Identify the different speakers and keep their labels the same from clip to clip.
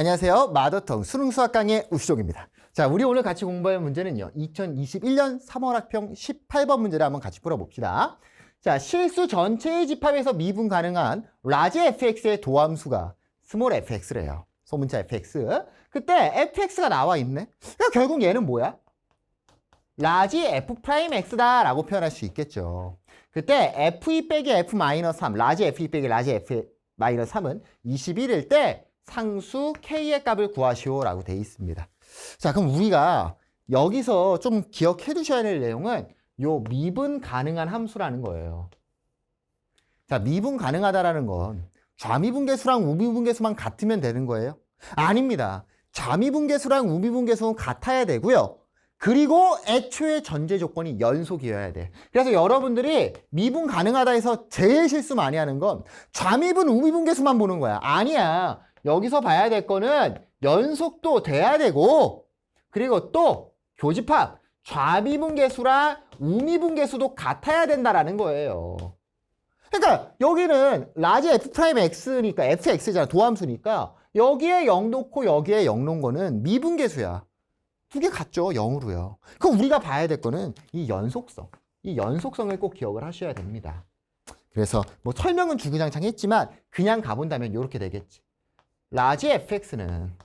Speaker 1: 안녕하세요. 마더텅 수능 수학 강의 우수종입니다. 자, 우리 오늘 같이 공부할 문제는요. 2021년 3월 학평 18번 문제를 한번 같이 풀어봅시다. 자, 실수 전체의 집합에서 미분 가능한 라지 fx의 도함수가 스몰 fx래요. 소문자 fx. 그때 fx가 나와 있네. 그러니까 결국 얘는 뭐야? 라지 f 프라임 x다 라고 표현할 수 있겠죠. 그때 f2 빼기 f 마이너스 3, 라지 f2 빼기 라지 f 마이너스 3은 21일 때 상수 k의 값을 구하시오 라고 돼 있습니다. 자, 그럼 우리가 여기서 좀 기억해 두셔야 될 내용은 요 미분 가능한 함수라는 거예요. 자, 미분 가능하다라는 건 좌미분계수랑 우미분계수만 같으면 되는 거예요? 아닙니다. 좌미분계수랑 우미분계수는 같아야 되고요. 그리고 애초에 전제 조건이 연속이어야 돼. 그래서 여러분들이 미분 가능하다 해서 제일 실수 많이 하는 건 좌미분, 우미분 계수만 보는 거야. 아니야. 여기서 봐야 될 거는 연속도 돼야 되고 그리고 또 교집합 좌미분 계수랑 우미분 계수도 같아야 된다라는 거예요. 그러니까 여기는 라지 f 프라임 x니까 fx잖아. 도함수니까 여기에 0 놓고 여기에 0 놓은 거는 미분계수야. 두 개 같죠? 0으로요. 그럼 우리가 봐야 될 거는 이 연속성. 이 연속성을 꼭 기억을 하셔야 됩니다. 그래서 뭐 설명은 주구장창 했지만 그냥 가본다면 이렇게 되겠지. 라지 fx는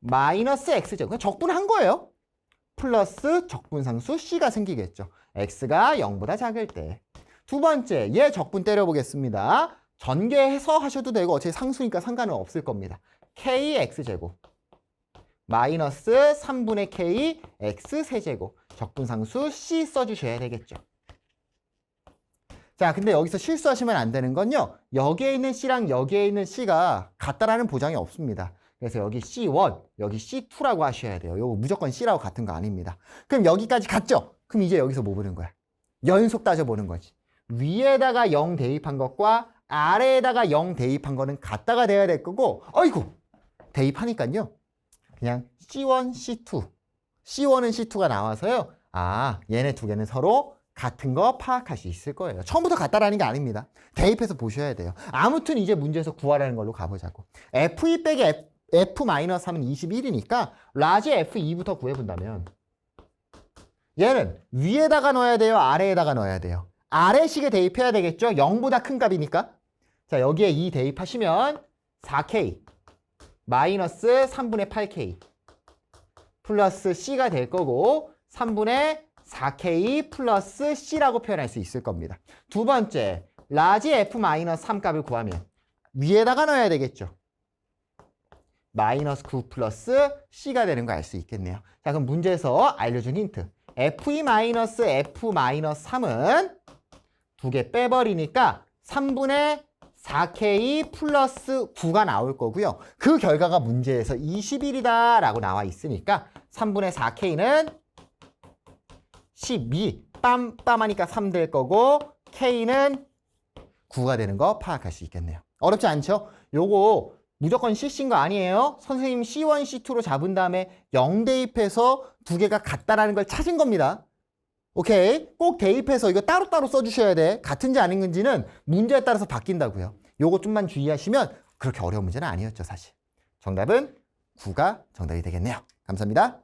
Speaker 1: 마이너스 x제곱. 그냥 적분한 거예요. 플러스 적분상수 c가 생기겠죠. x가 0보다 작을 때. 두 번째, 얘 적분 때려보겠습니다. 전개해서 하셔도 되고 어차피 상수니까 상관은 없을 겁니다. kx제곱 마이너스 3분의 k x 세제곱 적분상수 c 써주셔야 되겠죠. 자, 근데 여기서 실수하시면 안 되는 건요. 여기에 있는 c랑 여기에 있는 c가 같다라는 보장이 없습니다. 그래서 여기 C1, 여기 C2라고 하셔야 돼요. 요거 무조건 C라고 같은 거 아닙니다. 그럼 여기까지 갔죠? 그럼 이제 여기서 뭐 보는 거야? 연속 따져보는 거지. 위에다가 0 대입한 것과 아래에다가 0 대입한 거는 같다가 돼야 될 거고 어이구! 대입하니까요. 그냥 C1, C2. C1은 C2가 나와서요. 아, 얘네 두 개는 서로 같은 거 파악할 수 있을 거예요. 처음부터 같다라는 게 아닙니다. 대입해서 보셔야 돼요. 아무튼 이제 문제에서 구하라는 걸로 가보자고. F2 빼기 F, F-3은 21이니까 라지 F2부터 구해본다면 얘는 위에다가 넣어야 돼요? 아래에다가 넣어야 돼요? 아래식에 대입해야 되겠죠? 0보다 큰 값이니까. 자, 여기에 2 대입하시면 4K 마이너스 3분의 8K 플러스 C가 될 거고 3분의 4K 플러스 C라고 표현할 수 있을 겁니다. 두 번째, 라지 F-3 값을 구하면 위에다가 넣어야 되겠죠. 마이너스 9 플러스 C가 되는 거 알 수 있겠네요. 자, 그럼 문제에서 알려준 힌트. F2 마이너스 F 마이너스 3은 두 개 빼버리니까 3분의 4K 플러스 9가 나올 거고요. 그 결과가 문제에서 21이다 라고 나와 있으니까 3분의 4K는 12 빰빰하니까 3 될 거고 K는 9가 되는 거 파악할 수 있겠네요. 어렵지 않죠? 요거 무조건 CC인 거 아니에요? 선생님 C1, C2로 잡은 다음에 0 대입해서 두 개가 같다라는 걸 찾은 겁니다. 오케이? 꼭 대입해서 이거 따로따로 써주셔야 돼. 같은지 아닌지는 문제에 따라서 바뀐다고요. 요거 좀만 주의하시면 그렇게 어려운 문제는 아니었죠, 사실. 정답은 9가 정답이 되겠네요. 감사합니다.